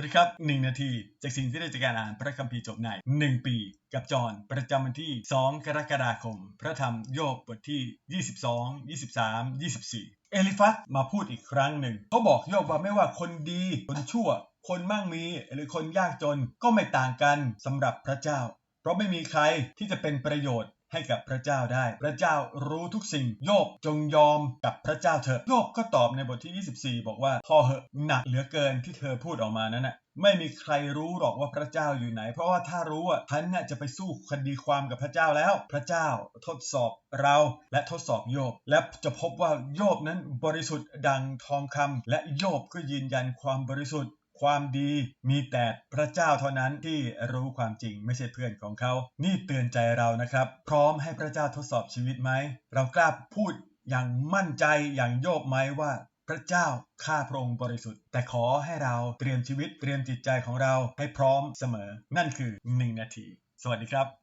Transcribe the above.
วัสดีครับ 1 นาทีจากสิ่งที่ได้จากการอ่านพระคัมภีร์จบใน 1 ปี กับจอห์นประจำวันที่ 2 กรกฎาคม พระธรรมโยบบทที่ 22 23 24 เอลิฟัสมาพูดอีกครั้งหนึ่งเขาบอกโยบว่าไม่ว่าคนดี คนชั่ว คนมั่งมีหรือคนยากจนก็ไม่ต่างกันสำหรับพระเจ้า เพราะไม่มีใครที่จะเป็นประโยชน์ ให้กับพระเจ้าได้ พระเจ้ารู้ทุกสิ่ง โยบจงยอมกับพระเจ้าเถอะโยบก็ตอบในบทที่ 24 บอกว่าพอเหอะหนักเหลือเกินที่เธอพูดออกมานั้นน่ะไม่มีใครรู้หรอกว่าพระเจ้าอยู่ไหน เพราะว่าถ้ารู้อะฉันน่ะจะไปสู้คดีความกับพระเจ้าแล้ว พระเจ้าทดสอบเราและทดสอบโยบ และจะพบว่าโยบนั้นบริสุทธิ์ดังทองคำและโยบก็ยืนยันความบริสุทธิ์ ความดีมีแต่พระเจ้าเท่านั้นที่รู้ความจริงไม่ใช่เพื่อนของเขา นี่เตือนใจเรานะครับ พร้อมให้พระเจ้าทดสอบชีวิตไหม เรากล้าพูดอย่างมั่นใจอย่างโยบไหมว่าพระเจ้าข้าพระองค์บริสุทธิ์ แต่ขอให้เราเตรียมชีวิตเตรียมจิตใจของเราให้พร้อมเสมอ นั่นคือ 1 นาที สวัสดีครับ